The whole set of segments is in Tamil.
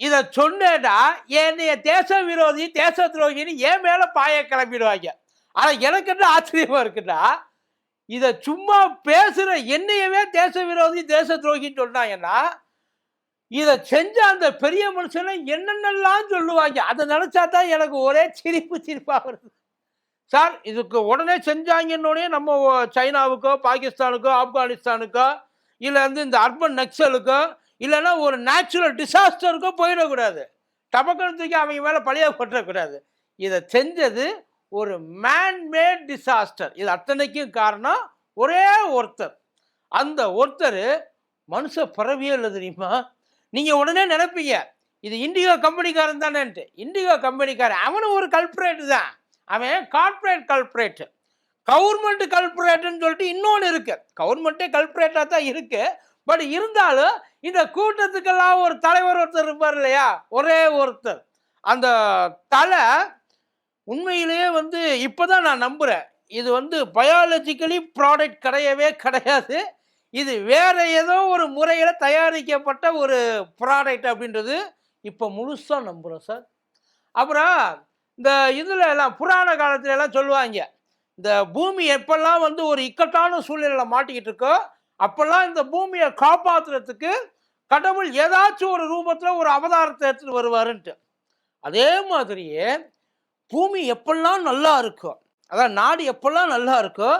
இதை சொன்னேன்னா என்னைய தேச விரோதி தேச துரோகின்னு என் மேலே பாய கிளம்பிடுவாங்க ஆனால் எனக்கு என்ன ஆச்சரியமாக இருக்குன்னா இதை சும்மா பேசுகிற என்னையவே தேச விரோதி தேச துரோகின்னு சொன்னாங்கன்னா இதை செஞ்ச அந்த பெரிய மனுஷனை என்னென்னலாம் சொல்லுவாங்க அதை நினச்சா தான் எனக்கு ஒரே சிரிப்பு சிரிப்பாக வருது. சார் இதுக்கு உடனே செஞ்சாங்கன்னொடனே நம்ம சைனாவுக்கோ பாகிஸ்தானுக்கோ ஆப்கானிஸ்தானுக்கோ இல்லை வந்து இந்த அர்பன் நக்சலுக்கோ இல்லைன்னா ஒரு நேச்சுரல் டிசாஸ்டருக்கும் போயிடக்கூடாது. டபக்கன்னு தூக்கி அவங்க மேலே பழியாக போட்டக்கூடாது இதை செஞ்சது ஒரு மேன்மேட் டிசாஸ்டர் இது அத்தனைக்கும் காரணம் ஒரே ஒருத்தர். அந்த ஒருத்தர் மனுஷ பிறவியே இல்லை தெரியுமா? நீங்கள் உடனே நினைப்பீங்க இது இண்டிகோ கம்பெனிக்காரன் தானேன்ட்டு. இண்டிகோ கம்பெனிக்காரன் அவனும் ஒரு கல்பரேட் தான். அவன் கார்ப்பரேட் கல்பரேட்டு கவர்மெண்ட் கல்பரேட்டுன்னு சொல்லிட்டு இன்னொன்று இருக்குது கவர்மெண்ட்டே கல்பரேட்டாக தான் இருக்குது பட் இருந்தாலும் இந்த கூட்டத்துக்கெல்லாம் ஒரு தலைவர் ஒருத்தர் இருப்பார் இல்லையா? ஒரே ஒருத்தர். அந்த தலை உண்மையிலேயே வந்து இப்போதான் நான் நம்புகிறேன் இது வந்து பயாலஜிக்கலி ப்ராடக்ட் கிடையவே கிடையாது. இது வேற ஏதோ ஒரு முறையில் தயாரிக்கப்பட்ட ஒரு ப்ராடக்ட் அப்படின்றது இப்போ முழுசாக நம்புகிறோம் சார். அப்புறம் இந்த இதில் எல்லாம் புராண காலத்துல எல்லாம் சொல்லுவாங்க. இந்த பூமி எப்பெல்லாம் வந்து ஒரு இக்கட்டான சூழ்நிலையில் மாட்டிக்கிட்டு இருக்கோ அப்பெல்லாம் இந்த பூமியை காப்பாற்றுறதுக்கு கடவுள் ஏதாச்சும் ஒரு ரூபத்தில் ஒரு அவதாரத்தை எடுத்துட்டு வருவாருன்ட்டு. அதே மாதிரியே பூமி எப்பெல்லாம் நல்லா இருக்கோ அதான் நாடு எப்பெல்லாம் நல்லா இருக்கோ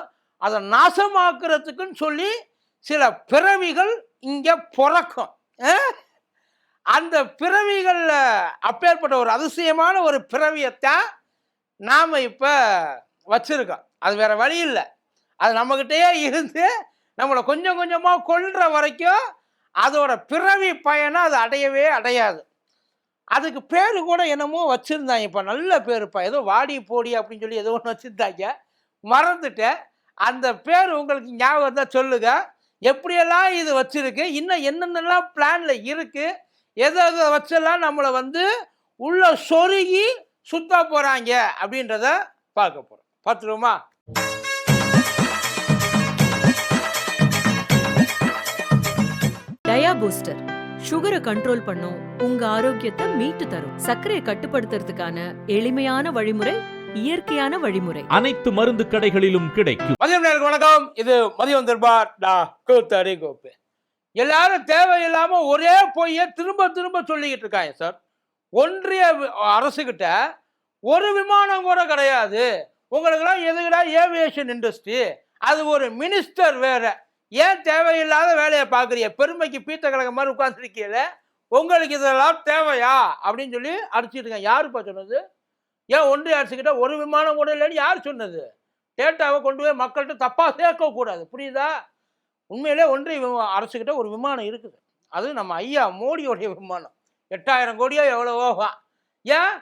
அதை நாசமாக்குறதுக்குன்னு சொல்லி சில பிறவிகள் இங்கே பிறக்கும். அந்த பிறவிகளில் அப்பேற்பட்ட ஒரு அதிசயமான ஒரு பிறவியத்தான் நாம் இப்போ வச்சுருக்கோம். அது வேறு வழி இல்லை. அது நம்மக்கிட்டேயே இருந்து நம்மளை கொஞ்சம் கொஞ்சமாக கொள்கிற வரைக்கும் அதோட பிறவி பயனை அது அடையவே அடையாது. அதுக்கு பேர் கூட என்னமோ வச்சுருந்தாங்க. இப்போ நல்ல பேருப்பா. ஏதோ வாடி போடி அப்படின்னு சொல்லி ஏதோ ஒன்று வச்சுருந்தாங்க. மறந்துட்டேன். அந்த பேர் உங்களுக்கு ஞாபகம் தான் சொல்லுங்க. எப்படியெல்லாம் இது வச்சுருக்கு? இன்னும் என்னென்னலாம் பிளானில் இருக்குது எதை எதை வச்செல்லாம் நம்மளை வந்து உள்ள சொருகி சுத்த போகிறாங்க அப்படின்றத பார்க்க போகிறோம் பார்த்துருவோமா? டயா பூஸ்டர் சுகரை கண்ட்ரோல் பண்ணும். உங்க ஆரோக்கியத்தை மீட்டு தரும். சர்க்கரையை கட்டுப்படுத்துறதுக்கான எளிமையான வழிமுறை இயற்கையான வழிமுறை. அனைத்து மருந்து கடைகளிலும் கிடைக்கும். மதியம் நேருக்கு வணக்கம். இது மதியம் தர்பார் டா கூத்தடி கோப்பு எல்லாரும் தேவையில்லாம ஒரே பொய்யை திரும்ப திரும்ப சொல்லிக்கிட்டு இருக்காங்க சார் ஒன்றிய வி- அரசுகிட்ட ஒரு விமானம் கூட கிடையாது. உங்களுக்கெல்லாம் எதுக்குடா ஏவியேஷன் இண்டஸ்ட்ரி அது ஒரு மினிஸ்டர் வேற. ஏன் தேவையில்லாத வேலையை பார்க்குறீங்க? பெருமைக்கு பீத்த கழக மாதிரி உட்காந்துருக்கீங்கள உங்களுக்கு இதெல்லாம் தேவையா? அப்படின்னு சொல்லி அடிச்சிட்டு யாருப்பா சொன்னது? ஏன் ஒன்றிய அரசுக்கிட்ட ஒரு விமானம் கூட இல்லைன்னு யார் சொன்னது? டேட்டாவை கொண்டு போய் மக்கள்கிட்ட தப்பாக சேர்க்கக்கூடாது. புரியுதா? உண்மையிலே ஒன்றிய அரசுக்கிட்ட ஒரு விமானம் இருக்குது. அது நம்ம ஐயா மோடியோடைய விமானம். எட்டாயிரம் கோடியோ எவ்வளவோ வா. ஏன்?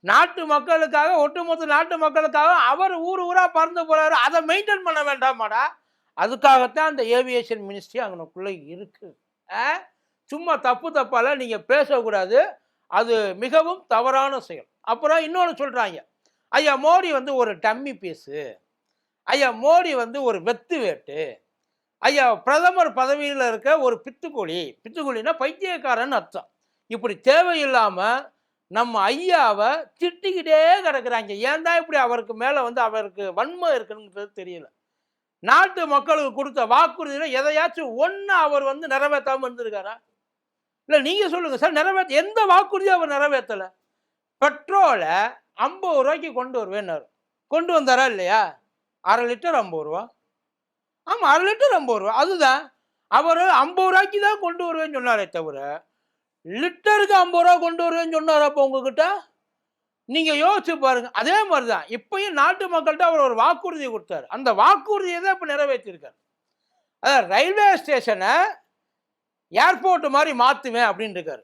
நாட்டு மக்களுக்காக ஒட்டுமொத்த நாட்டு மக்களுக்காக அவர் ஊர் ஊராக பறந்து போகிறாரு அதை மெயின்டைன் பண்ண வேண்டாமாடா? அதுக்காகத்தான் அந்த ஏவியேஷன் மினிஸ்ட்ரி அங்கனக்குள்ள இருக்குது ஆ? சும்மா தப்பு தப்பால் நீங்கள் பேசக்கூடாது. அது மிகவும் தவறான செயல். அப்புறம் இன்னொன்று சொல்கிறாங்க ஐயா மோடி வந்து ஒரு டம்மி பீஸு. ஐயா மோடி வந்து ஒரு வெத்து வேட்டு. ஐயா பிரதமர் பதவியில் இருக்க ஒரு பித்துக்குழி. பித்துக்குழின்னா பைத்தியக்காரன் அர்த்தம். இப்படி தேவையில்லாமல் நம்ம ஐயாவை திட்டிக்கிட்டே கிடக்குறாங்க. ஏன் தான் இப்படி அவருக்கு மேலே வந்து அவருக்கு வன்மை இருக்குன்றது தெரியல. நாட்டு மக்களுக்கு கொடுத்த வாக்குறுதியில் எதையாச்சும் ஒன்று அவர் வந்து நிறைவேற்றாமல் இருந்திருக்காரா? இல்லை நீங்கள் சொல்லுங்கள் சார் நிறைவேற்ற எந்த வாக்குறுதியும் அவர் நிறைவேற்றலை. பெட்ரோலை ஐம்பது ரூபாய்க்கு கொண்டு வருவேன்னாரு. கொண்டு வந்தாரா இல்லையா? அரை லிட்டர் ஐம்பது ரூபா. ஆமாம் அரை லிட்டர் ஐம்பது ரூபா. அதுதான். அவர் ஐம்பது ரூபாய்க்கு தான் கொண்டு வருவேன்னு சொன்னாரே தவிர லிட்டருக்கு ஐம்பது ரூபா கொண்டு வருவேன்னு சொன்னார் அப்போ உங்ககிட்ட? நீங்கள் யோசிச்சு பாருங்க. அதே மாதிரி தான் இப்பயும் நாட்டு மக்கள்கிட்ட அவர் ஒரு வாக்குறுதி கொடுத்தாரு. அந்த வாக்குறுதியை தான் இப்போ நிறைவேற்றிருக்காரு. அதான் ரயில்வே ஸ்டேஷனை ஏர்போர்ட் மாதிரி மாற்றுவேன் அப்படின்னு இருக்காரு.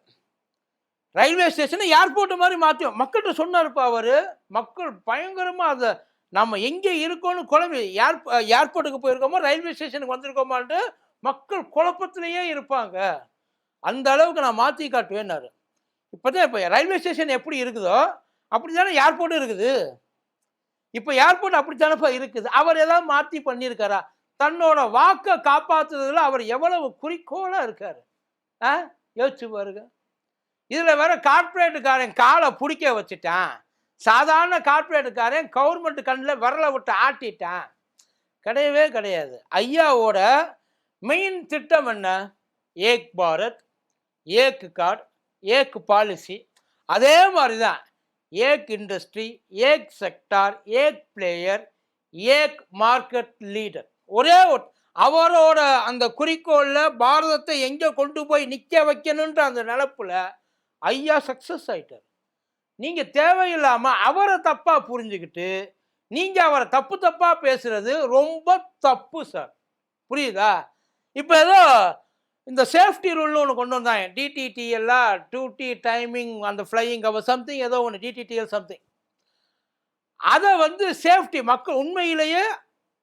ரயில்வே ஸ்டேஷனை ஏர்போர்ட் மாதிரி மாற்றுவேன் மக்கள்கிட்ட சொன்னார்ப்பா அவர். மக்கள் பயங்கரமாக அதை நம்ம எங்கே இருக்கோம்னு குழம்பு ஏர் ஏர்போர்ட்டுக்கு போயிருக்கோமோ ரயில்வே ஸ்டேஷனுக்கு வந்திருக்கோமான்ட்டு மக்கள் குழப்பத்திலேயே இருப்பாங்க. அந்த அளவுக்கு நான் மாற்றி காட்டுவேன்னாரு. இப்போ தான் இப்போ ரயில்வே ஸ்டேஷன் எப்படி இருக்குதோ அப்படி தானே ஏர்போர்ட்டும் இருக்குது? இப்போ ஏர்போர்ட் அப்படித்தானப்பா இருக்குது? அவர் எதாவது மாற்றி பண்ணியிருக்காரா? தன்னோட வாக்கை காப்பாற்றுறதுல அவர் எவ்வளவு குறிக்கோளாக இருக்கார்? ஆ? யோசிச்சு பாருங்க. இதில் வேற கார்ப்பரேட்டுக்காரன் காலை பிடிக்க வச்சுட்டான். சாதாரண கார்ப்பரேட்டுக்காரன் கவர்மெண்ட் கண்ணில் விரலை விட்டு ஆட்டிட்டான். கிடையவே கிடையாது. ஐயாவோட மெயின் திட்டம் என்ன? ஏக் பாரத் ஏக் கார்டு ஏக் பாலிசி அதே மாதிரி தான் ஏக் இண்டஸ்ட்ரி ஏக் செக்டார் ஏக் பிளேயர் ஏக் மார்க்கெட் லீடர். ஒரே ஒரு அவரோட அந்த குறிக்கோளில் பாரதத்தை எங்கே கொண்டு போய் நிற்க வைக்கணுன்ற அந்த நினப்பில் ஐயா சக்ஸஸ் ஆயிட்டார். நீங்கள் தேவையில்லாமல் அவரை தப்பாக புரிஞ்சுக்கிட்டு நீங்கள் அவரை தப்பு தப்பாக பேசுகிறது ரொம்ப தப்பு சார். புரியுதா? இப்போ ஏதோ இந்த சேஃப்டி ரூல்னு ஒன்று கொண்டு வந்தாங்க. டிடிடிஎல்லாம் டியூட்டி டைமிங் அந்த ஃப்ளையிங் அவர் சம்திங் ஏதோ ஒன்று டிடிடிஎல் சம்திங் அதை வந்து சேஃப்டி மக்கள் உண்மையிலேயே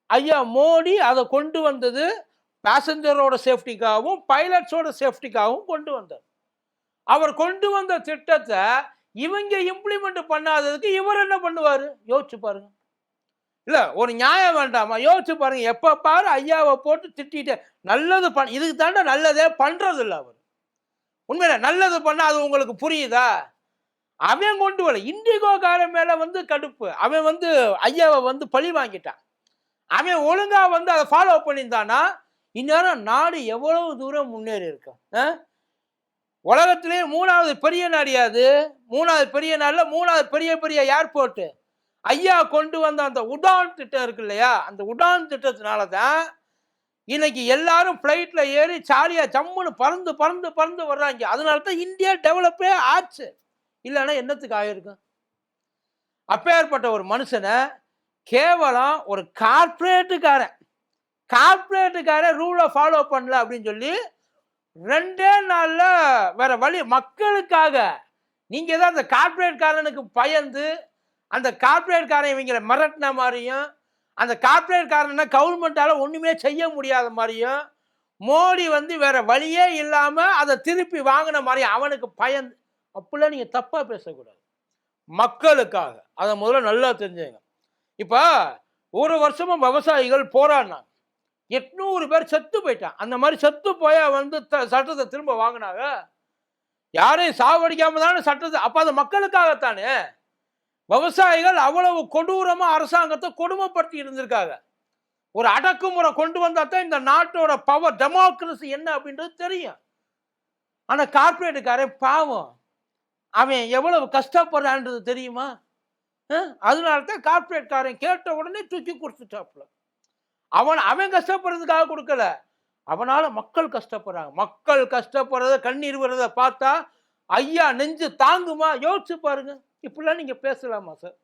ஐயா மோடி அதை கொண்டு வந்தது பேசஞ்சரோட சேஃப்டிக்காகவும் பைலட்ஸோட சேஃப்டிக்காகவும் கொண்டு வந்தார். அவர் கொண்டு வந்த திட்டத்தை இவங்க இம்ப்ளிமெண்ட் பண்ணாததுக்கு இவர் என்ன பண்ணுவார்? யோசிச்சு பாருங்க. இல்லை ஒரு நியாயம் வேண்டாமா? யோசிச்சு பாருங்க எப்போ பாரு ஐயாவை போட்டு திட்டிட்டு நல்லது பண் இதுக்கு தாண்டா நல்லதே பண்ணுறது இல்லை அவர். உண்மையில நல்லது பண்ணால் அது உங்களுக்கு புரியுதா? அவன் கொண்டு வரல. இண்டிகோக்காரன் மேலே வந்து கடுப்பு. அவன் வந்து ஐயாவை வந்து பழி வாங்கிட்டான். அவன் ஒழுங்கா வந்து அதை ஃபாலோ பண்ணியிருந்தானா இந்நேரம் நாடு எவ்வளவு தூரம் முன்னேறி இருக்கும் ஆ? உலகத்திலேயே மூணாவது பெரிய நாடியாது மூணாவது பெரிய நாடில் மூணாவது பெரிய பெரிய ஏர்போர்ட்டு ஐயா கொண்டு வந்த அந்த உடான் திட்டம் இருக்கு இல்லையா? அந்த உடான் திட்டத்தினால தான் இன்னைக்கு எல்லாரும் ஃப்ளைட்டில் ஏறி சாலியாக ஜம்முன்னு பறந்து பறந்து பறந்து வர்றாங்க. அதனால தான் இந்தியா டெவலப்பே ஆச்சு. இல்லைன்னா என்னத்துக்கு ஆகிருக்கும் அப்பேற்பட்ட ஒரு மனுஷனை கேவலம் ஒரு கார்ப்பரேட்டுக்காரன். கார்ப்பரேட்டுக்காரன் ரூலை ஃபாலோ பண்ணல அப்படின்னு சொல்லி ரெண்டே நாளில் வேற வழி மக்களுக்காக நீங்கள் தான் அந்த கார்பரேட்காரனுக்கு பயந்து அந்த கார்ப்பரேட்காரன் இவங்களை மிரட்டின மாதிரியும் அந்த கார்ப்பரேட்காரனை கவர்மெண்ட்டால் ஒன்றுமே செய்ய முடியாத மாதிரியும் மோடி வந்து வேற வழியே இல்லாமல் அதை திருப்பி வாங்கின மாதிரி அவனுக்கு பயந்து அப்படிலாம் நீங்கள் தப்பாக பேசக்கூடாது. மக்களுக்காக. அதை முதல்ல நல்லா தெரிஞ்சுங்க. இப்போ ஒரு வருஷமும் விவசாயிகள் போராடினாங்க. எட்நூறு பேர் செத்து போயிட்டான் அந்த மாதிரி செத்து போய் வந்து த- சட்டத்தை திரும்ப வாங்கினாங்க. யாரையும் சாவடிக்காம தானே சட்டத்தை அப்போ அது மக்களுக்காகத்தானே? விவசாயிகள் அவ்வளவு கொடூரமாக அரசாங்கத்தை கொடுமைப்படுத்தி இருந்திருக்காங்க. ஒரு அடக்குமுறை கொண்டு வந்தால் தான் இந்த நாட்டோட பவர் டெமோக்ரஸி என்ன அப்படின்றது தெரியும். ஆனால் கார்ப்பரேட்டுக்காரன் பாவம். அவன் எவ்வளவு கஷ்டப்படுறான்றது தெரியுமா? அதனால தான் கார்பரேட்காரன் கேட்ட உடனே தூக்கி கொடுத்துட்டாப்புல. அவன் அவன் கஷ்டப்படுறதுக்காக கொடுக்கல. அவனால் மக்கள் கஷ்டப்படுறாங்க. மக்கள் கஷ்டப்படுறத கண்ணீர் வர்றதை பார்த்தா ஐயா நெஞ்சு தாங்குமா? யோசிச்சு பாருங்கள் இப்படிலாம் நீங்கள் பேசலாமா சார்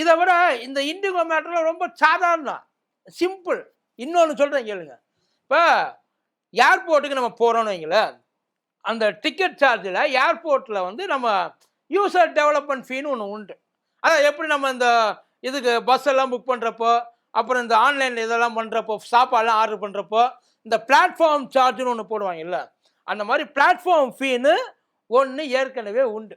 இதை விட இந்த இண்டிகோ மேட்டர்ல ரொம்ப சாதாரணம். சிம்பிள் இன்னொன்று சொல்கிறேன் கேளுங்க. இப்போ ஏர்போர்ட்டுக்கு நம்ம போகிறோன்னு வைங்களேன். அந்த டிக்கெட் சார்ஜில் ஏர்போர்ட்டில் வந்து நம்ம யூசர் டெவலப்மெண்ட் ஃபீன்னு ஒன்று உண்டு. அதான் எப்படி நம்ம இந்த இதுக்கு பஸ் எல்லாம் புக் பண்ணுறப்போ அப்புறம் இந்த ஆன்லைனில் இதெல்லாம் பண்ணுறப்போ சாப்பாடெல்லாம் ஆர்டர் பண்ணுறப்போ இந்த பிளாட்ஃபார்ம் சார்ஜுன்னு ஒன்று போடுவாங்க இல்லை. அந்த மாதிரி பிளாட்ஃபார்ம் ஃபீன்னு ஒன்று ஏற்கனவே உண்டு.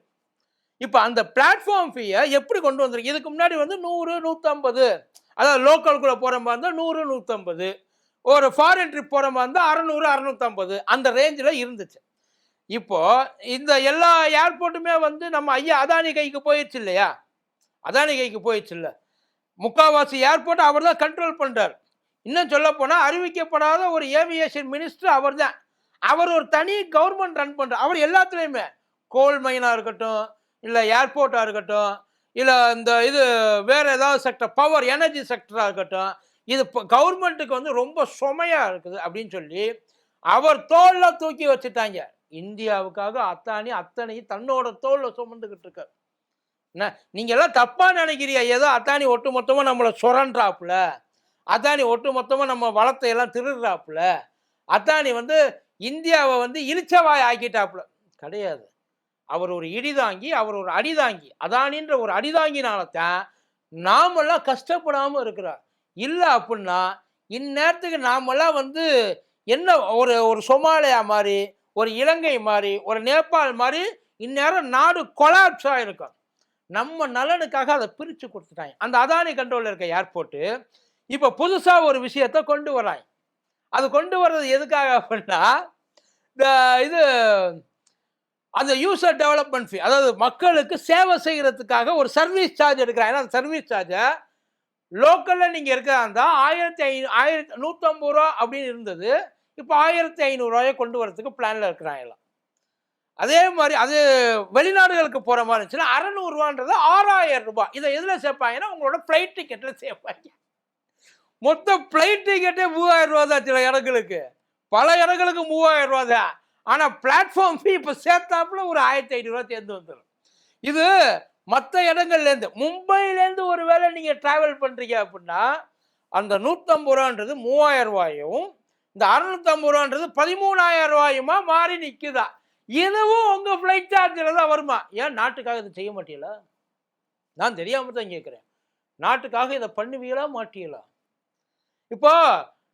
இப்போ அந்த பிளாட்ஃபார்ம் ஃபீயை எப்படி கொண்டு வந்திருக்கு இதுக்கு முன்னாடி வந்து நூறு நூற்றம்பது அதாவது லோக்கலுக்குள்ளே போகிற மாதிரி இருந்தால் நூறு நூற்றம்பது ஒரு ஃபாரின் ட்ரிப் போகிற மாதிரி இருந்தால் அறநூறு அறநூற்றம்பது அந்த ரேஞ்சில் இருந்துச்சு. இப்போ இந்த எல்லா ஏர்போர்ட்டுமே வந்து நம்ம ஐயா அதானி கைக்கு போயிடுச்சு இல்லையா? அதானி கைக்கு போயிடுச்சு இல்லை. முக்காவாசி ஏர்போர்ட் அவர் தான் கண்ட்ரோல் பண்ணுறார் இன்னும் சொல்ல போனால் அறிவிக்கப்படாத ஒரு ஏவியேஷன் மினிஸ்டர் அவர் தான் அவர் ஒரு தனி கவர்மெண்ட் ரன் பண்ணுறார் அவர் எல்லாத்துலேயுமே. கோல் மைனாக இருக்கட்டும் இல்லை ஏர்போர்ட்டாக இருக்கட்டும் இல்லை இந்த இது வேறு ஏதாவது செக்டர் பவர் எனர்ஜி செக்டராக இருக்கட்டும் இது கவர்மெண்ட்டுக்கு வந்து ரொம்ப சுமையாக இருக்குது அப்படின்னு சொல்லி அவர் தோல்ல தூக்கி வச்சுட்டாங்க. இந்தியாவுக்காக அத்தானி அத்தனையும் தன்னோட தோளில் சுமந்துக்கிட்டு இருக்கார். என்ன? நீங்க எல்லாம் தப்பா நினைக்கிறியா ஏதோ அத்தானி ஒட்டு மொத்தமா நம்மளை சுரண்டாப்புல. அத்தானி ஒட்டு மொத்தமா நம்ம வளத்தை எல்லாம் திருடுறாப்புல. அத்தானி வந்து இந்தியாவை வந்து இழிச்சவாய் ஆக்கிட்டாப்புல. கிடையாது. அவர் ஒரு இடிதாங்கி அவர் ஒரு அடிதாங்கி அதானின்ற ஒரு அடிதாங்கினால்தான் நாமெல்லாம் கஷ்டப்படாமல் இருக்கிறார் இல்லை அப்படின்னா இந்நேரத்துக்கு நாமெல்லாம் வந்து என்ன ஒரு ஒரு சொமாலியா மாதிரி ஒரு இலங்கை மாதிரி ஒரு நேபாள் மாதிரி இந்நேரம் நாடு கொலாப்ஸ் ஆகிருக்கும் நம்ம நலனுக்காக அதை பிரித்து கொடுத்துட்டாங்க. அந்த அதானி கண்ட்ரோலில் இருக்க ஏர்போர்ட்டு இப்போ புதுசாக ஒரு விஷயத்த கொண்டு வராங்க. அது கொண்டு வர்றது எதுக்காக அப்படின்னா இந்த இது அந்த யூசர் டெவலப்மெண்ட் ஃபீ அதாவது மக்களுக்கு சேவை செய்கிறதுக்காக ஒரு சர்வீஸ் சார்ஜ் எடுக்கிறாங்க ஏன்னா அந்த சர்வீஸ் சார்ஜை லோக்கலில் நீங்கள் இருக்கிறதா இருந்தால் ஆயிரத்தி ஐநூ ஆயிரத்தி நூற்றம்பது ரூபா அப்படின்னு இருந்தது. இப்போ ஆயிரத்தி ஐநூறுரூவாயை கொண்டு வரதுக்கு பிளானில் இருக்கிறாங்க எல்லாம். அதே மாதிரி அது வெளிநாடுகளுக்கு போகிற மாதிரி இருந்துச்சுன்னா அறநூறுவான்றது ஆறாயிரம் ரூபாய் இதை எதில் சேர்ப்பாங்கன்னா உங்களோட ஃப்ளைட் டிக்கெட்டில் சேர்ப்பாங்க. மொத்த ஃப்ளைட் டிக்கெட்டே மூவாயிரம் ரூபா தான் சில இடங்களுக்கு. பல இடங்களுக்கு மூவாயிரம் ரூபா தான். ஆனால் பிளாட்ஃபார்ம் ஃபீ இப்போ சேர்த்தாப்புல ஒரு ஆயிரத்தி ஐநூறுரூவா சேர்ந்து வந்துடும் இது மற்ற இடங்கள்லேருந்து மும்பையிலேருந்து ஒரு வேளை நீங்கள் ட்ராவல் பண்ணுறீங்க அப்படின்னா அந்த நூற்றம்பது ரூபான்றது மூவாயிரம் ரூபாயும் இந்த அறுநூத்தம்பது ரூபான்றது பதிமூணாயிரம் ரூபாயுமா மாறி நிற்குதா இதுவும் உங்கள் ஃப்ளைட் சார்ஜில் தான் வருமா? ஏன் நாட்டுக்காக இதை செய்ய மாட்டீங்களா? நான் தெரியாமல் தான் கேட்குறேன் நாட்டுக்காக இதை பண்ணுவீங்களா மாட்டீங்களா? இப்போ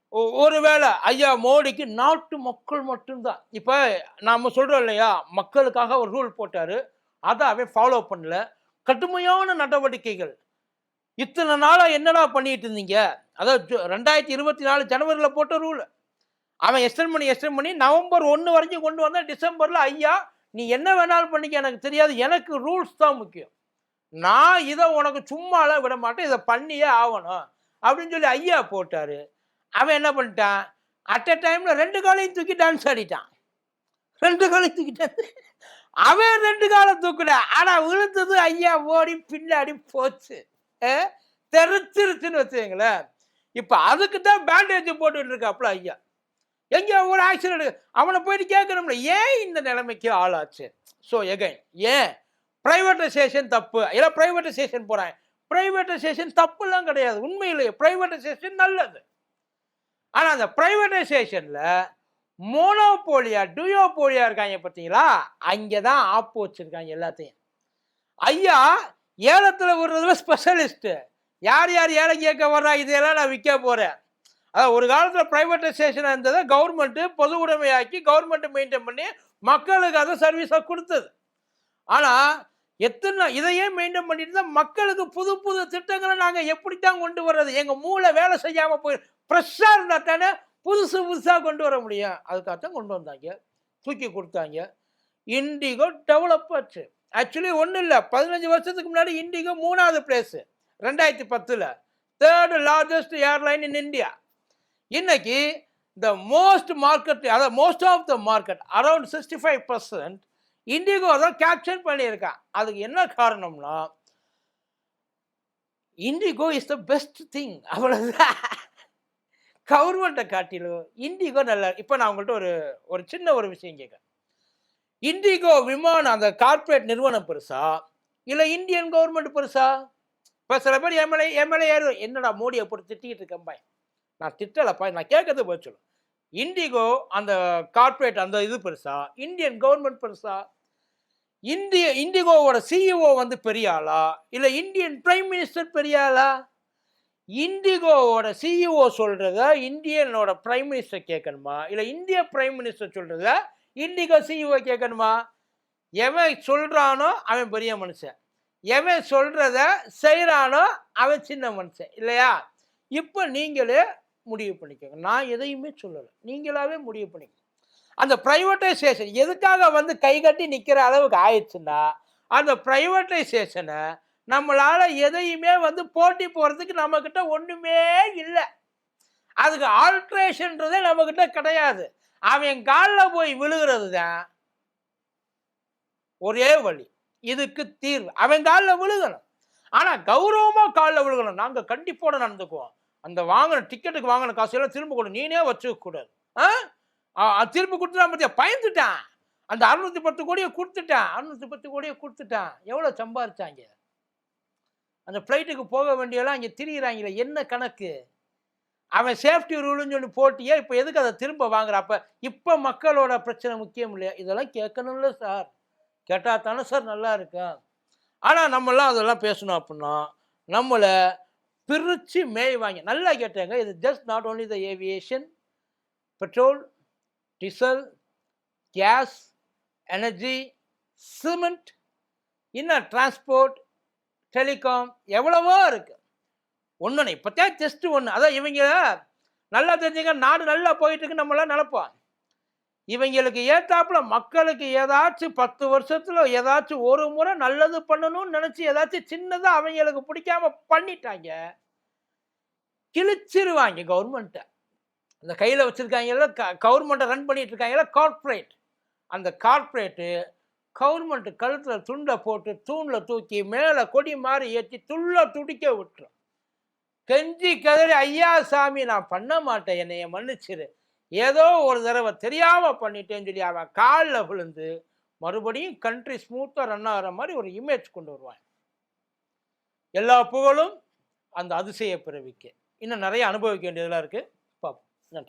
ஒருவேளை ஐயா மோடிக்கு நாட்டு மக்கள் மட்டும்தான். இப்போ நாம் சொல்கிறோம் இல்லையா மக்களுக்காக ஒரு ரூல் போட்டார். அதை அவன் ஃபாலோ பண்ணல. கடுமையான நடவடிக்கைகள். இத்தனை நாளாக என்னடா பண்ணிட்டு இருந்தீங்க? அதாவது ரெண்டாயிரத்தி இருபத்தி நாலு ஜனவரியில் போட்ட ரூல் அவன் எக்ஸ்டெண்ட் பண்ணி எக்ஸ்டெண்ட் பண்ணி நவம்பர் ஒன்று வரைக்கும் கொண்டு வந்தால் டிசம்பரில் ஐயா நீ என்ன வேணாலும் பண்ணிக்க எனக்கு தெரியாது. எனக்கு ரூல்ஸ் தான் முக்கியம். நான் இதை உனக்கு சும்மாலாம் விட மாட்டேன். இதை பண்ணியே ஆகணும். அப்படின்னு சொல்லி ஐயா போட்டார். அவன் என்ன பண்ணிட்டான்? அட் அ டைமில் ரெண்டு காலையும் தூக்கி டான்ஸ் ஆடிட்டான். ரெண்டு காலையும் தூக்கிட்டான் அவன் ரெண்டு காலம் தூக்கல ஆனால் விழுந்தது ஐயா ஓடி பின்னாடி போச்சு. அஹ், வச்சுங்களேன் இப்போ அதுக்கு தான் பேண்டேஜ் போட்டுட்டு இருக்காப்புல ஐயா. எங்கேயோ ஒரு ஆக்சிடென்ட் அவனை போயிட்டு கேட்கணும்ல ஏன் இந்த நிலைமைக்கு ஆளாச்சு? ஸோ எகைன் ஏன்? ப்ரைவேட்டைசேஷன் தப்பு. இல்லை ப்ரைவேட்டைசேஷன் போகிறேன் ப்ரைவேட்டைசேஷன் தப்புலாம் கிடையாது. உண்மையிலேயே ப்ரைவேட்டைசேஷன் நல்லது. ஆனால் அந்த ப்ரைவேட்டைசேஷனில் மோனோபோலியா டுயோபோலியா இருக்காங்க பார்த்தீங்களா? அங்கே தான் ஆப்பு வச்சுருக்காங்க எல்லாத்தையும். ஐயா ஏலத்தில் விடுறதுல ஸ்பெஷலிஸ்ட்டு யார் யார் ஏலம் கேட்க வர்றா? இதெல்லாம் நான் விற்க போகிறேன் அதான் ஒரு காலத்தில் ப்ரைவேட்டைசேஷனாக இருந்ததை கவர்மெண்ட்டு பொது உடைமையாக்கி கவர்மெண்ட்டு மெயின்டைன் பண்ணி மக்களுக்கு அதை சர்வீஸாக கொடுத்தது. ஆனால் எத்தனை இதையே மெயின்டைன் பண்ணிட்டு தான் மக்களுக்கு புது புது திட்டங்களை நாங்கள் எப்படித்தான் கொண்டு வர்றது? எங்கள் மூளை வேலை செய்யாமல் போய் ஃப்ரெஷ்ஷாக இருந்தால் தானே புதுசு புதுசாக கொண்டு வர முடியும். அதுக்காகத்தான் கொண்டு வந்தாங்க. தூக்கி கொடுத்தாங்க. இண்டிகோ டெவலப் ஆச்சு. ஆக்சுவலி ஒன்றும் இல்லை. பதினஞ்சு வருஷத்துக்கு முன்னாடி இண்டிகோ மூணாவது பிளேஸு ரெண்டாயிரத்தி பத்தில். Third largest airline in India இன்னைக்கு த மோஸ்ட் மார்க்கெட் அதாவது most of the market around sixty five percent IndiGo தான் கேப்சர் பண்ணியிருக்கான் அதுக்கு என்ன காரணம்னா IndiGo is the best thing அவ்வளோதான் கவர்மெண்ட்டை காட்டிலும் இண்டிகோ நல்லா இப்போ நான் உங்கள்கிட்ட ஒரு ஒரு சின்ன ஒரு விஷயம் கேட்குறேன். இண்டிகோ விமானம் அந்த கார்ப்பரேட் நிறுவனம் பெருசா? இல்லை இந்தியன் கவர்மெண்ட் பெருசா? இப்போ சில பேர் எம்எல்ஏ எம்எல்ஏ ஏறும் என்னடா மோடியை போட்டு திட்டிகிட்டு இருக்கேன் பாய். நான் திட்டலப்பா நான் கேட்கறது போய் சொல்லு. இண்டிகோ அந்த கார்ப்பரேட் அந்த இது பெருசா? இந்தியன் கவர்மெண்ட் பெருசா? இந்திய இண்டிகோவோட சிஇஓ வந்து பெரிய ஆளா? இல்லை இந்தியன் பிரைம் மினிஸ்டர் பெரியாளா இண்டிகோவோட சிஇஓ சொல்கிறத இந்தியனோட பிரைம் மினிஸ்டர் கேட்கணுமா? இல்லை இந்திய பிரைம் மினிஸ்டர் சொல்கிறத இண்டிகோ சிஇஓ கேட்கணுமா? எவன் சொல்கிறானோ அவன் பெரிய மனுஷன். எவன் சொல்கிறத செய்கிறானோ அவன் சின்ன மனுஷன். இல்லையா? இப்போ நீங்களே முடிவு பண்ணிக்கோங்க. நான் எதையுமே சொல்லலை. நீங்களாவே முடிவு பண்ணிக்கோங்க. அந்த ப்ரைவேட்டைசேஷன் எதுக்காக வந்து கைகட்டி நிற்கிற அளவுக்கு ஆயிடுச்சுன்னா அந்த ப்ரைவேட்டைசேஷனை நம்மளால் எதையுமே வந்து போட்டி போகிறதுக்கு நம்மக்கிட்ட ஒன்றுமே இல்லை. அதுக்கு ஆல்ட்ரேஷன்றதே நம்மக்கிட்ட கிடையாது. அவன் காலில் போய் விழுகிறது தான் ஒரே வழி. இதுக்கு தீர்வு. அவன் காலில் விழுகணும். ஆனால் கௌரவமாக காலில் விழுகணும். நாங்கள் கண்டிப்போட நடந்துக்குவோம். அந்த வாங்கின டிக்கெட்டுக்கு வாங்கின காசு எல்லாம் திரும்ப கொடு. நீனே வச்சுக்க கூடாது ஆ? ஆ, அது திரும்ப கொடுத்துட்டான் பார்த்தியா பயந்துட்டான். அந்த அறுநூத்தி பத்து கோடியை கொடுத்துட்டான். அறுநூத்தி பத்து கோடியை கொடுத்துட்டான். எவ்வளோ சம்பாரிச்சாங்க? அந்த ஃப்ளைட்டுக்கு போக வேண்டியெல்லாம் இங்கே திரியிறாங்களே என்ன கணக்கு? அவன் சேஃப்டி ரூல்னு சொல்லி போட்டியே இப்போ எதுக்கு அதை திரும்ப வாங்குற? அப்போ இப்போ மக்களோட பிரச்சனை முக்கியம் இல்லையா? இதெல்லாம் கேட்கணும்ல சார் கேட்டால் தானே சார் நல்லா இருக்கும். ஆனால் நம்மளாம் அதெல்லாம் பேசணும் அப்படின்னா நம்மளை பிரித்து மேய்வாங்க. நல்லா கேட்டாங்க இது just not only the aviation petrol diesel gas energy cement இன்னும் டிரான்ஸ்போர்ட் டெலிகாம் எவ்வளவோ இருக்குது ஒன்று இப்போத்தான் ஜஸ்ட்டு ஒன்று அதான் இவங்க நல்லா தெரிஞ்சுங்க நாடு நல்லா போயிட்டு இருக்கு நம்மளாம் நினைப்போம். இவங்களுக்கு ஏத்தாப்புல மக்களுக்கு ஏதாச்சும் பத்து வருஷத்தில் ஏதாச்சும் ஒரு முறை நல்லது பண்ணணும்னு நினச்சி ஏதாச்சும் சின்னதாக அவங்களுக்கு பிடிக்காம பண்ணிட்டாங்க கிழிச்சிருவாங்க கவர்மெண்ட்டை அந்த கையில் வச்சுருக்காங்கல்ல க கவர்மெண்ட்டை ரன் பண்ணிகிட்டு இருக்காங்கல்ல கார்ப்பரேட் அந்த கார்ப்பரேட்டு கவர்மெண்ட்டு கழுத்தில் துண்டை போட்டு தூணில் தூக்கி மேலே கொடி மாதிரி ஏற்றி துள்ள துடிக்க விட்டுரும். கெஞ்சி கதறி ஐயா சாமி நான் பண்ண மாட்டேன் என்னைய மன்னிச்சிரு. ஏதோ ஒரு தடவை தெரியாமல் பண்ணிட்டேன்னு சொல்லி அவன் காலில் விழுந்து மறுபடியும் கண்ட்ரி ஸ்மூத்தாக ரன் ஆகிற மாதிரி ஒரு இமேஜ் கொண்டு வருவான். எல்லா புகழும் அந்த அதிசய பிறவிக்கு. இன்னும் நிறைய அனுபவிக்க வேண்டியதெல்லாம் இருக்குது Look,